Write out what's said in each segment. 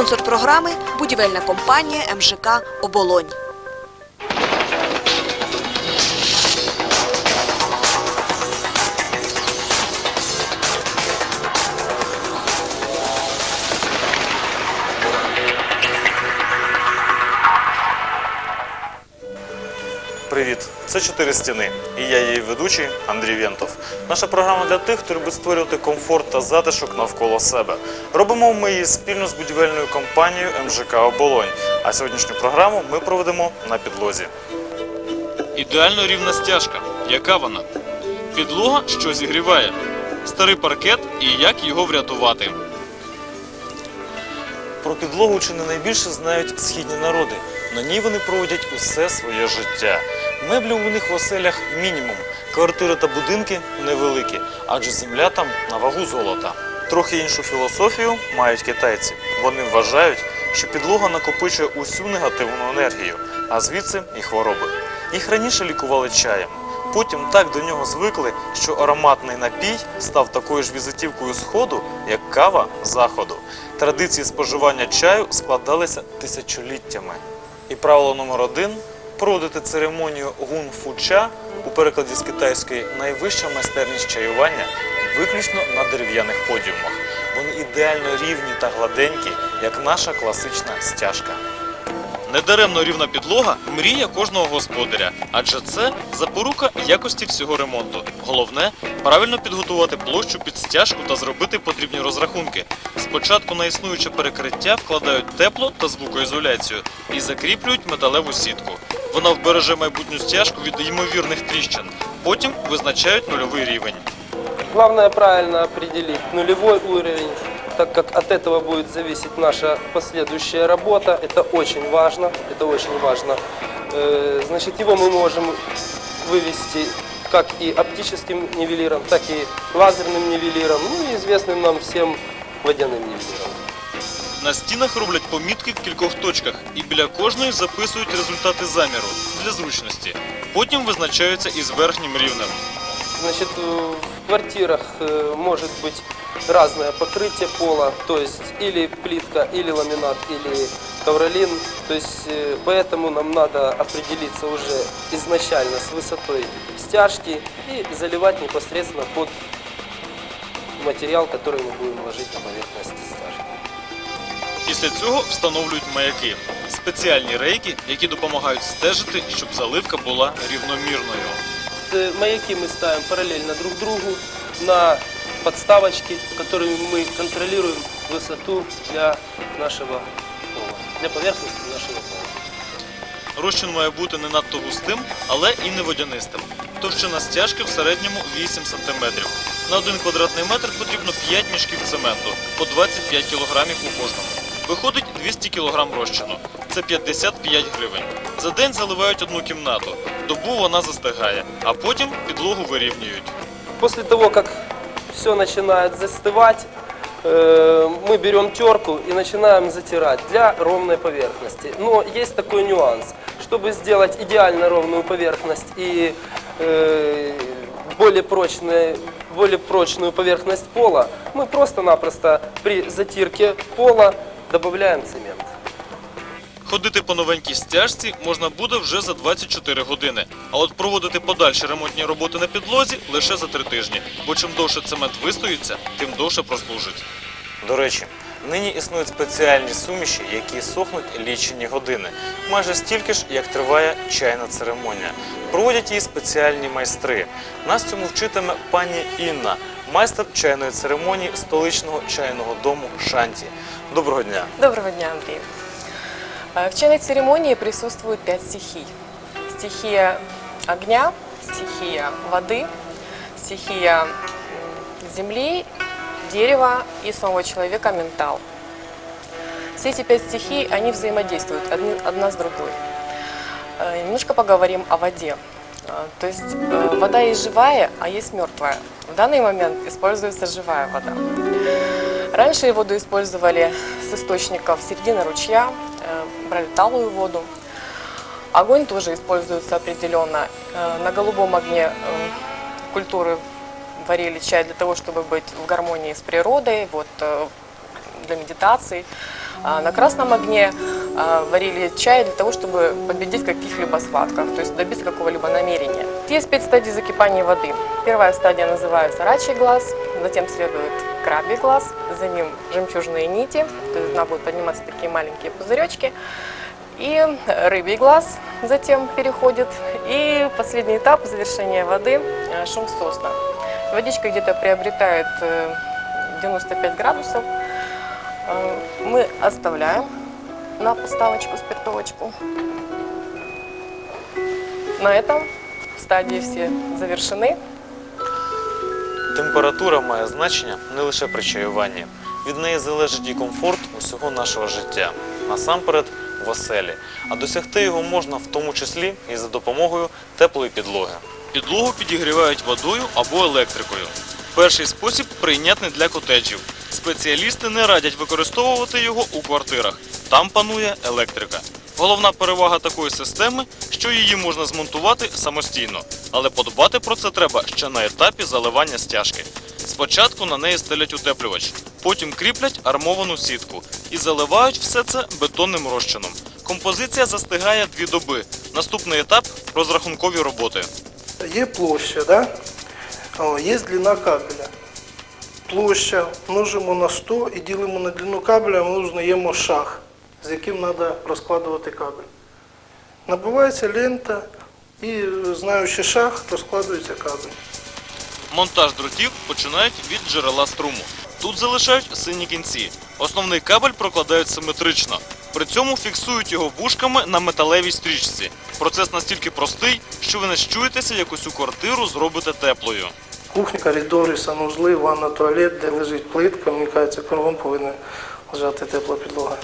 Спонсор програми будівельна компанія МЖК Оболонь. Це чотири стіни. І я її ведучий Андрій Вєнтов. Наша програма для тих, хто любить створювати комфорт та затишок навколо себе. Робимо ми її спільно з будівельною компанією МЖК Оболонь. А сьогоднішню програму ми проведемо на підлозі. Ідеально рівна стяжка. Яка вона? Підлога, що зігріває. Старий паркет і як його врятувати. Про підлогу чи не найбільше знають східні народи. На ній вони проводять усе своє життя. Меблів у них в оселях мінімум. Квартири та будинки невеликі, адже земля там на вагу золота. Трохи іншу філософію мають китайці. Вони вважають, що підлога накопичує усю негативну енергію, а звідси і хвороби. Їх раніше лікували чаєм. Потім так до нього звикли, що ароматний напій став такою ж візитівкою сходу, як кава заходу. Традиції споживання чаю складалися тисячоліттями. І правило номер один проводити церемонію гун-фу-ча у перекладі з китайської найвища майстерність чаювання виключно на дерев'яних подіумах. Вони ідеально рівні та гладенькі, як наша класична стяжка. Недаремно рівна підлога мрія кожного господаря, адже це запорука якості всього ремонту. Головне правильно підготувати площу під стяжку та зробити потрібні розрахунки. Спочатку на існуюче перекриття вкладають тепло та звукоізоляцію і закріплюють металеву сітку. Вона вбереже майбутню стяжку від ймовірних тріщин. Потім визначають нульовий рівень. Главное правильно определить нулевой уровень, так как от этого будет зависеть наша последующая работа. Это очень важно. Это очень важно. Э, Значит, его мы можем вывести как и оптическим нивелиром, так и лазерным нивелиром, ну и известным нам всем водяным нивелиром. На стінах роблять помітки в кількох точках і біля кожної записують результати заміру для зручності. Потім визначаються із верхнім рівнем. Значит, э, в квартирах э, может быть разное покрытие пола, то есть или плитка, или ламинат, или ковролин. То есть э, поэтому нам надо определиться уже изначально с высотой стяжки и заливать непосредственно под материал, который мы будем ложить на поверхность стяжки. Після цього встановлюють маяки спеціальні рейки, які допомагають стежити, щоб заливка була рівномірною. Э, Маяки мы ставим параллельно друг другу на подставочки, которыми мы контролируем высоту для нашего пола, для поверхности нашего пола. Розчин має бути не надто густим, але і не водянистим. Товщина стяжки в середньому 8 см. На 1 квадратний метр потрібно 5 мішків цементу по 25 кг у кожному. Виходить 200 кг розчину. Це 55 гривень. За день заливають одну кімнату. Добу вона застигає, а потім підлогу вирівнюють. После того, как все начинает застывать, э, мы берем терку и начинаем затирать для ровной поверхности. Но есть такой нюанс. Чтобы сделать идеально ровную поверхность и э, более, прочную, более прочную поверхность пола, мы просто-напросто при затирке пола добавляем цемент. Ходити по новенькій стяжці можна буде вже за 24 години. А от проводити подальші ремонтні роботи на підлозі лише за 3 тижні. Бо чим довше цемент вистоїться, тим довше прослужить. До речі, нині існують спеціальні суміші, які сохнуть лічені години, майже стільки ж, як триває чайна церемонія. Проводять її спеціальні майстри. Нас цьому вчитиме пані Інна, майстер чайної церемонії столичного чайного дому Шанті. Доброго дня. Доброго дня, Андрей. Э, В чайной церемонии присутствует пять стихий. Стихия огня, стихия воды, стихия м, земли, дерева и самого человека ментал. Все эти пять стихий, они взаимодействуют одни- одна с другой. Э, Немножко поговорим о воде. Э, То есть э, вода есть живая, а есть мертвая. В данный момент используется живая вода. Раньше воду использовали с источников середины ручья, э, брали талую воду. Огонь тоже используется определенно. Э, На голубом огне культуры варили чай для того, чтобы быть в гармонии с природой, вот, для медитаций. А На красном огне а, варили чай для того, чтобы победить в каких-либо схватках, то есть добиться какого-либо намерения. Есть пять стадий закипания воды. Первая стадия называется рачий глаз, затем следует крабий глаз, за ним жемчужные нити, то есть она будет подниматься такие маленькие пузыречки. И рыбий глаз затем переходит. И последний этап завершения воды э, – шум сосна. Водичка где-то приобретает э, 95 градусов. Э, Мы оставляем на поставочку спиртовочку. На этом стадии все завершены. Температура має значення не лише при чаюванні. Від неї залежить і комфорт усього нашого життя, насамперед в оселі. А досягти його можна в тому числі і за допомогою теплої підлоги. Підлогу підігрівають водою або електрикою. Перший спосіб прийнятний для котеджів. Спеціалісти не радять використовувати його у квартирах. Там панує електрика. Головна перевага такої системи, що її можна змонтувати самостійно, але подбати про це треба ще на етапі заливання стяжки. Спочатку на неї стелять утеплювач, потім кріплять армовану сітку і заливають все це бетонним розчином. Композиція застигає дві доби. Наступний етап розрахункові роботи. Є площа, да? О, є длина кабеля. Площа множимо на 100 і ділимо на длину кабеля, ми узнаємо шаг, з яким треба розкладувати кабель. Набувається лента і, знаючи шаг, розкладується кабель. Монтаж дротів починають від джерела струму. Тут залишають сині кінці. Основний кабель прокладають симетрично. При цьому фіксують його вушками на металевій стрічці. Процес настільки простий, що ви не щуєтеся, як усю квартиру зробите теплою. Кухня, коридори, санузли, ванна, туалет, де лежить плитка, мені кажеться, кругом повинна лежати тепла підлога.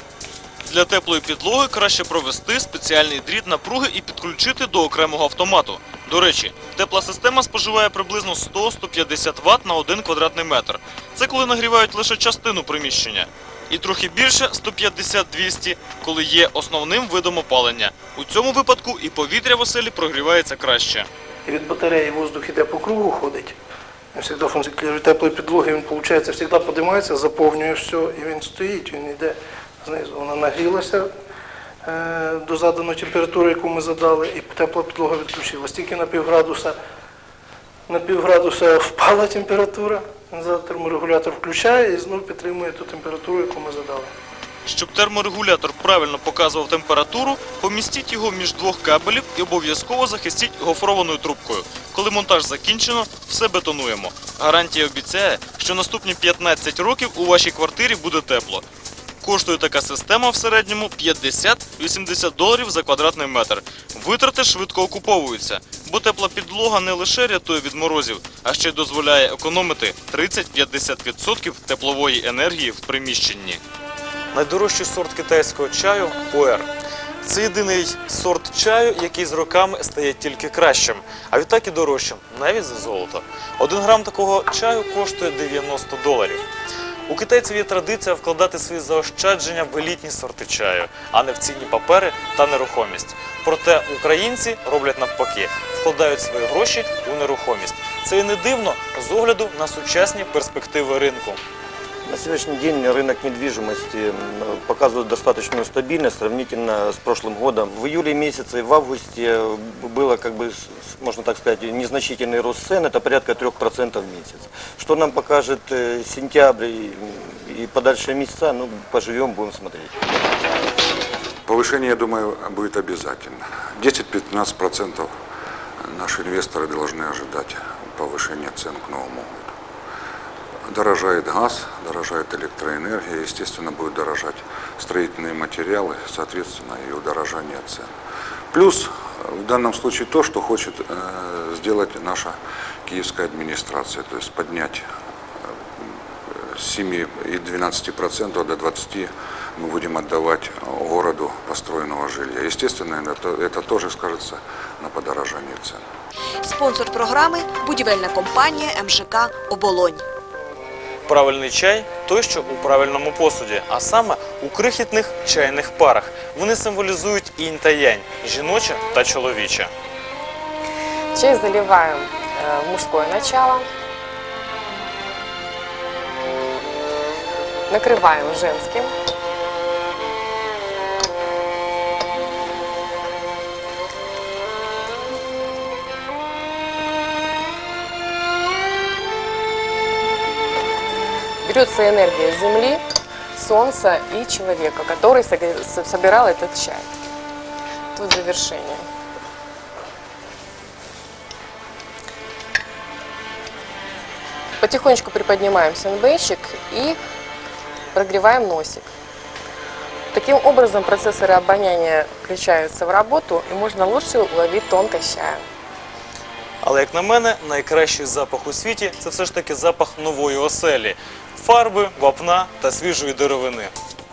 Для теплої підлоги краще провести спеціальний дріт напруги і підключити до окремого автомату. До речі, тепла система споживає приблизно 100-150 Вт на 1 квадратний метр. Це коли нагрівають лише частину приміщення. І трохи більше 150-200, коли є основним видом опалення. У цьому випадку і повітря в оселі прогрівається краще. І від батареї воздух іде по кругу, ходить. Він завжди функціонує теплої підлоги, він, виходить, завжди підіймається, заповнює все, і він стоїть, він йде знизу. Вона нагрілася е, до заданої температури, яку ми задали, і тепла підлога відключилась. Тільки на півградуса, на півградуса впала температура, він за терморегулятор включає і знову підтримує ту температуру, яку ми задали. Щоб терморегулятор правильно показував температуру, помістіть його між двох кабелів і обов'язково захистіть гофрованою трубкою. Коли монтаж закінчено, все бетонуємо. Гарантія обіцяє, що наступні 15 років у вашій квартирі буде тепло. Коштує така система в середньому 50-80 доларів за квадратний метр. Витрати швидко окуповуються, бо тепла підлога не лише рятує від морозів, а ще й дозволяє економити 30-50% теплової енергії в приміщенні. Найдорожчий сорт китайського чаю пуер. Це єдиний сорт чаю, який з роками стає тільки кращим, а відтак і дорожчим, навіть за золото. Один грам такого чаю коштує 90 доларів. У китайців є традиція вкладати свої заощадження в елітні сорти чаю, а не в цінні папери та нерухомість. Проте українці роблять навпаки, вкладають свої гроші у нерухомість. Це і не дивно з огляду на сучасні перспективи ринку. На сегодняшний день рынок недвижимости показывает достаточную стабильность сравнительно с прошлым годом. В июле месяце и в августе было, как бы, можно так сказать, незначительный рост цен, это порядка 3% в месяц. Что нам покажет э, сентябрь и, подальшие месяца, ну, поживем, будем смотреть. Повышение, я думаю, будет обязательно. 10-15% наши инвесторы должны ожидать повышения цен к Новому. Дорожает газ, дорожает электроэнергия, естественно, будут дорожать строительные материалы, соответственно, и удорожание цен. Плюс э, в данном случае то, что хочет э, сделать наша киевская администрация, то есть поднять с 7 и 12 процентов до 20 мы будем отдавать городу построенного жилья. Естественно, это, это тоже скажется на подорожании цен. Спонсор програми будівельна компанія МЖК Оболонь. Правильний чай той, що у правильному посуді, а саме у крихітних чайних парах. Вони символізують інь та янь жіноче та чоловіче. Чай заливаем э, в мужське начало. Накриваємо женским. Берется энергия Земли, Солнца и человека, который собирал этот чай. Тут завершение. Потихонечку приподнимаем сэндвичик и прогреваем носик. Таким образом процессоры обоняния включаются в работу и можно лучше уловить тонкость чая. Але як на мене, найкращий запах у світі це все ж таки запах нової оселі, фарби, вапна та свіжої деревини.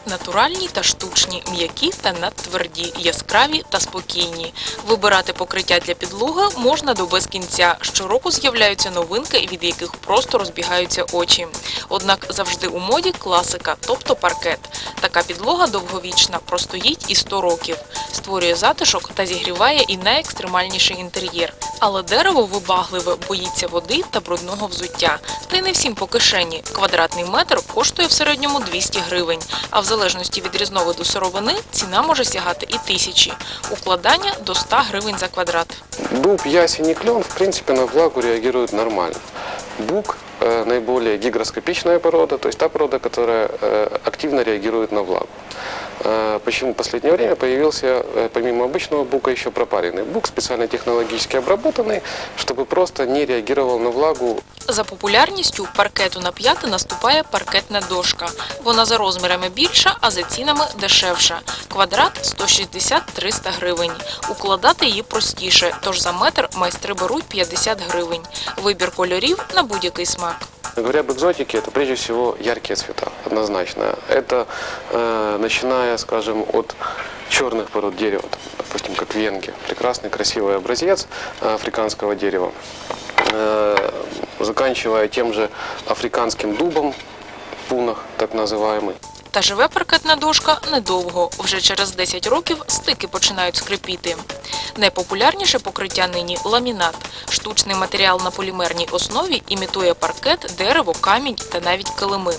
Натуральні та штучні, м'які та надтверді, яскраві та спокійні. Вибирати покриття для підлоги можна до без кінця. Щороку з'являються новинки, від яких просто розбігаються очі. Однак завжди у моді класика, тобто паркет. Така підлога довговічна, простоїть і 100 років. Створює затишок та зігріває і найекстремальніший інтер'єр. Але дерево вибагливе, боїться води та брудного взуття. Та й не всім по кишені. Квадратний метр коштує в середньому 200 гривень, а в залежності від різновиду сировини ціна може сягати і тисячі. Укладання до 100 гривень за квадрат. Дуб, ясень и клен, в принципе, на влагу реагируют нормально. Бук э, наиболее гигроскопичная порода, то есть та порода, которая э, активно реагирует на влагу. Э, почему в последнее время появился, э, помимо обычного бука, еще пропаренный бук, специально технологически обработанный, чтобы просто не реагировал на влагу За популярністю паркету на п'яти наступає паркетна дошка. Вона за розмірами більша, а за цінами дешевша. Квадрат 160-300 гривень. Укладати її простіше, тож за метр майстри беруть 50 гривень. Вибір кольорів на будь-який смак. Говоря об экзотике, это прежде всего яркие цвета, однозначно. Это э, начиная, скажем, от черных пород дерева, допустим, как венги. Прекрасный, красивый образец э, африканского дерева. Э, заканчивая тем же африканским дубом, пунах так называемый. Та живе паркетна дошка недовго. Вже через 10 років стики починають скрипіти. Найпопулярніше покриття нині ламінат. Штучний матеріал на полімерній основі імітує паркет, дерево, камінь та навіть килими.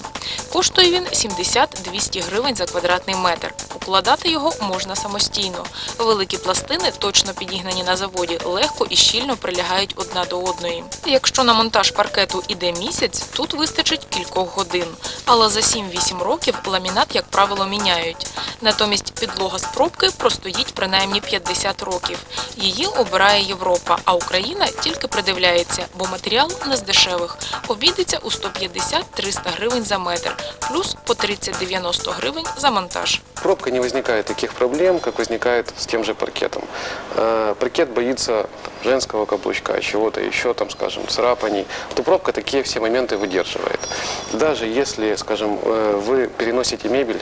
Коштує він 70-200 гривень за квадратний метр. Укладати його можна самостійно. Великі пластини, точно підігнані на заводі, легко і щільно прилягають одна до одної. Якщо на монтаж паркету іде місяць, тут вистачить кількох годин. Але за 7-8 років ламінат, як правило, міняють. Натомість підлога з пробки простоїть принаймні 50 років. Її обирає Європа, а Україна тільки придивляється, бо матеріал не з дешевих. Обійдеться у 150-300 гривень за метр, плюс по 30-90 гривень за монтаж. Пробка не возникает таких проблем, как возникает с тем же паркетом. Э, Паркет там, женского каблучка, чего-то еще, там, скажем, царапаний. То пробка такие все моменты выдерживает. Даже если, скажем, э, вы переносите мебель,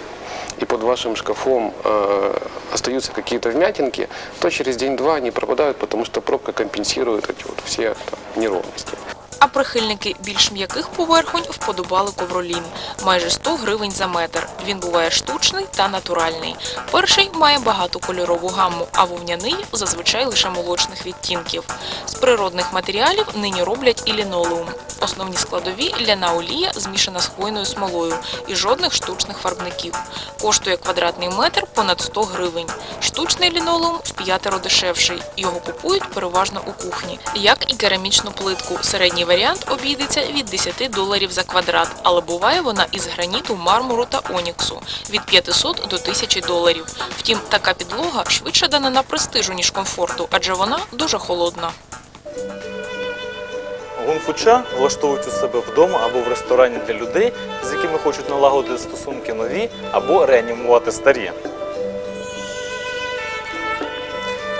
и под вашим шкафом э, остаются какие-то вмятинки, то через день-два они пропадают, потому что пробка компенсирует эти вот все там, неровности. А прихильники більш м'яких поверхонь вподобали ковролін – майже 100 гривень за метр. Він буває штучний та натуральний. Перший має багатокольорову гамму, а вовняний – зазвичай лише молочних відтінків. З природних матеріалів нині роблять і лінолеум. Основні складові – ляна олія, змішана з хвойною смолою, і жодних штучних фарбників. Коштує квадратний метр понад 100 гривень. Штучний лінолеум в п'ятеро дешевший. Його купують переважно у кухні. Як і керамічну плитку. Середній варіант обійдеться від 10 доларів за квадрат, але буває вона із граніту, мармуру та оніксу від 500 до 1000 доларів. Втім, така підлога швидше данина престижу, ніж комфорту, адже вона дуже холодна. Гунфуча влаштовують у себе вдома або в ресторані для людей, з якими хочуть налагодити стосунки нові або реанімувати старі.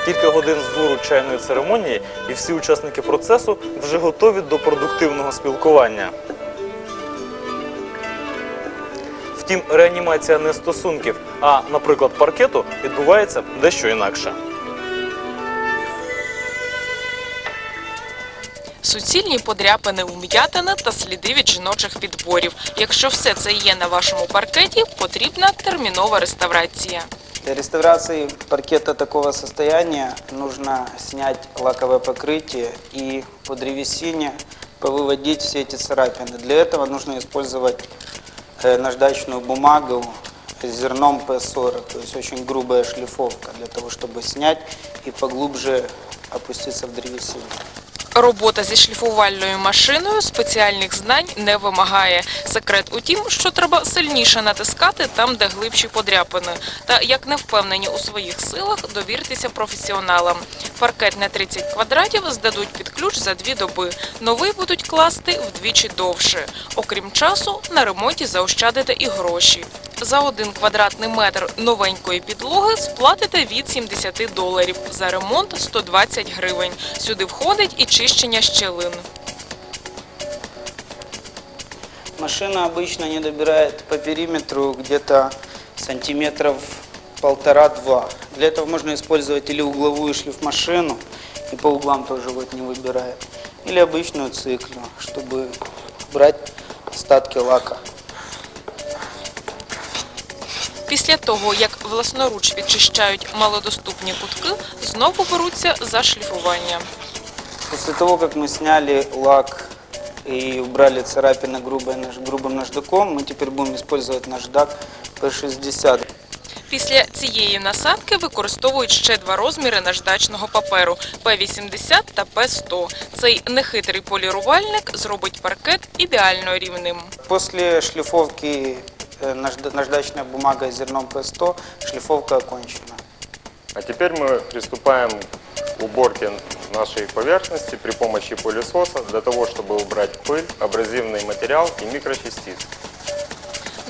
Кілька годин збору чайної церемонії, і всі учасники процесу вже готові до продуктивного спілкування. Втім, реанімація не стосунків, а, наприклад, паркету відбувається дещо інакше. Суцільні подряпини вм'ятини та сліди від жіночих підборів. Якщо все це є на вашому паркеті, потрібна термінова реставрація. Для реставрации паркета такого состояния нужно снять лаковое покрытие и по древесине повыводить все эти царапины. Для этого нужно использовать э, наждачную бумагу с зерном P40, то есть очень грубая шлифовка, для того, чтобы снять и поглубже опуститься в древесину. Робота зі шліфувальною машиною спеціальних знань не вимагає. Секрет у тім, що треба сильніше натискати там, де глибші подряпини. Та як не впевнені у своїх силах, довіртеся професіоналам. Паркет на 30 квадратів здадуть під ключ за дві доби. Новий будуть класти вдвічі довше. Окрім часу, на ремонті заощадите і гроші. За один квадратний метр новенької підлоги сплатите від 70 доларів. За ремонт 120 гривень. Сюди входить і чищення щелин. Машина обычно не добирает по периметру где-то сантиметров полтора-два. Для этого можно использовать или угловую шлифмашину, и по углам тоже вот не выбирает, или обычную циклю, чтобы брать остатки лака. Після того, як власноруч відчищають малодоступні кутки, знову беруться за шліфування. После того, как мы сняли лак и убрали царапины грубой, наж- грубым наждаком, мы теперь будем использовать наждак P60. Після цієї насадки використовують ще два розміри наждачного паперу P80 та P100. Цей нехитрий полірувальник зробить паркет ідеально рівним. После шлифовки э, нажда- наждачной бумагой с зерном P100 шлифовка окончена. А теперь мы приступаем к уборке нашей поверхности при помощи пылесоса для того, чтобы убрать пыль, абразивный материал и микрочастицы.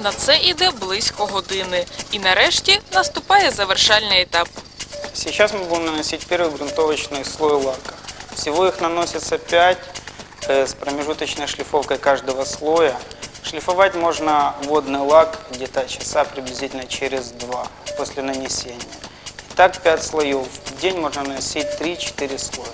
На це іде близько години. І нарешті наступає завершальний етап. Сейчас мы будем наносить первый грунтовочный слой лака. Всего их наносится 5 с промежуточной шлифовкой каждого слоя. Шлифовать можно водный лак где-то часа приблизительно через 2 после нанесения. Так 5 слоев. В день можно наносить 3-4 слоя.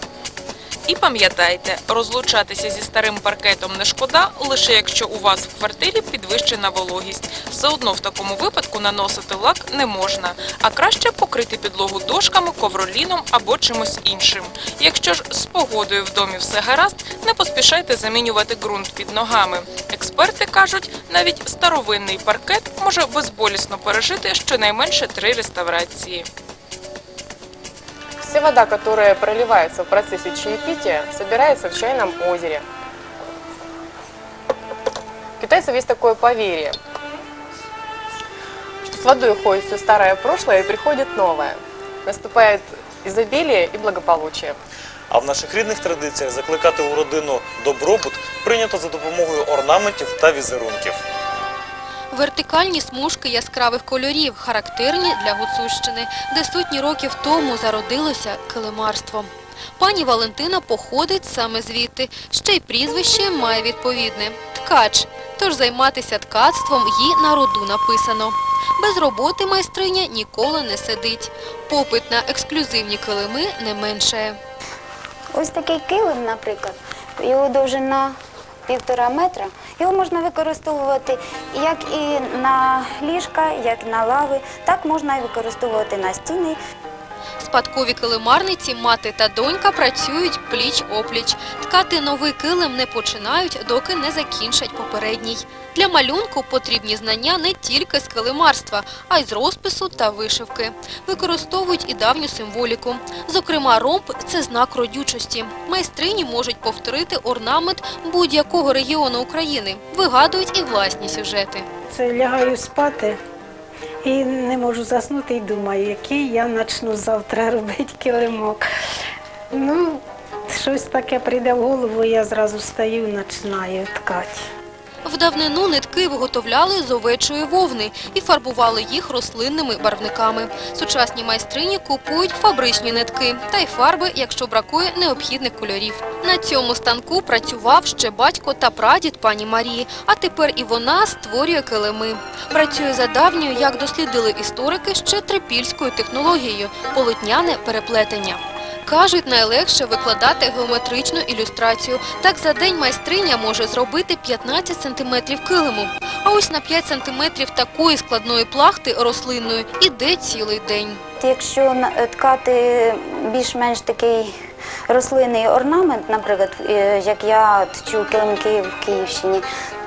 І пам'ятайте, розлучатися зі старим паркетом не шкода, лише якщо у вас в квартирі підвищена вологість. Все одно в такому випадку наносити лак не можна, а краще покрити підлогу дошками, ковроліном або чимось іншим. Якщо ж з погодою в домі все гаразд, не поспішайте замінювати ґрунт під ногами. Експерти кажуть, навіть старовинний паркет може безболісно пережити щонайменше три реставрації. Вся вода, которая проливается в процессе чаепития, собирается в чайном озере. У китайцев есть такое поверье, что с водой уходит все старое прошлое и приходит новое. Наступает изобилие и благополучие. А в наших рідних традиціях закликати у родину добробут прийнято за допомогою орнаментів та візерунків. Вертикальні смужки яскравих кольорів, характерні для Гуцульщини, де сотні років тому зародилося килимарство. Пані Валентина походить саме звідти, ще й прізвище має відповідне – ткач. Тож займатися ткацтвом їй на роду написано. Без роботи майстриня ніколи не сидить. Попит на ексклюзивні килими не меншає. Ось такий килим, наприклад, його довжина півтора метра. Його можна використовувати як і на ліжка, як на лави, так можна використовувати на стіни. Спадкові килимарниці мати та донька працюють пліч-опліч. Ткати новий килим не починають, доки не закінчать попередній. Для малюнку потрібні знання не тільки з килимарства, а й з розпису та вишивки. Використовують і давню символіку. Зокрема, ромб – це знак родючості. Майстрині можуть повторити орнамент будь-якого регіону України. Вигадують і власні сюжети. Це лягаю спати і не можу заснути і думаю, який я почну завтра робити килимок. Ну, щось таке прийде в голову, я зразу встаю і починаю ткати. В давнину нитки виготовляли з овечої вовни і фарбували їх рослинними барвниками. Сучасні майстрині купують фабричні нитки та й фарби, якщо бракує необхідних кольорів. На цьому станку працював ще батько та прадід пані Марії, а тепер і вона створює килими. Працює за давньою, як дослідили історики, ще трипільською технологією – полотняне переплетення. Кажуть, найлегше викладати геометричну ілюстрацію. Так за день майстриня може зробити 15 сантиметрів килиму. А ось на 5 сантиметрів такої складної плахти рослинної іде цілий день. Якщо ткати більш-менш такий рослинний орнамент, наприклад, е, як я тчу килимки в Київщині,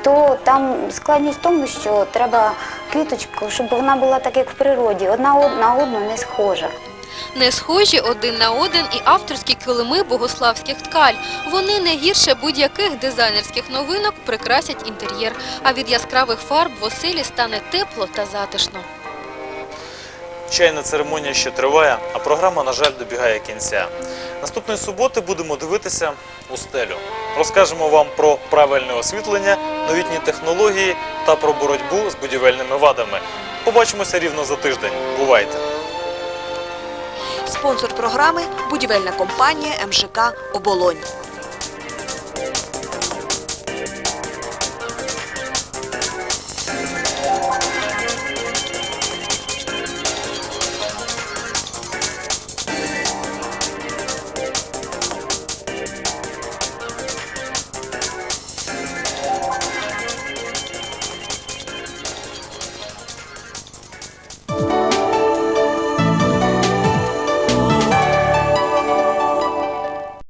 то там складність в тому, що треба квіточку, щоб вона була так, як в природі, одна од- на одну не схожа. Не схожі один на один і авторські килими богославських ткаль. Вони не гірше будь-яких дизайнерських новинок прикрасять інтер'єр. А від яскравих фарб в оселі стане тепло та затишно. Чайна церемонія ще триває, а програма, на жаль, добігає кінця. Наступної суботи будемо дивитися у стелю. Розкажемо вам про правильне освітлення, новітні технології та про боротьбу з будівельними вадами. Побачимося рівно за тиждень. Бувайте! Спонсор програми будівельна компанія МЖК Оболонь.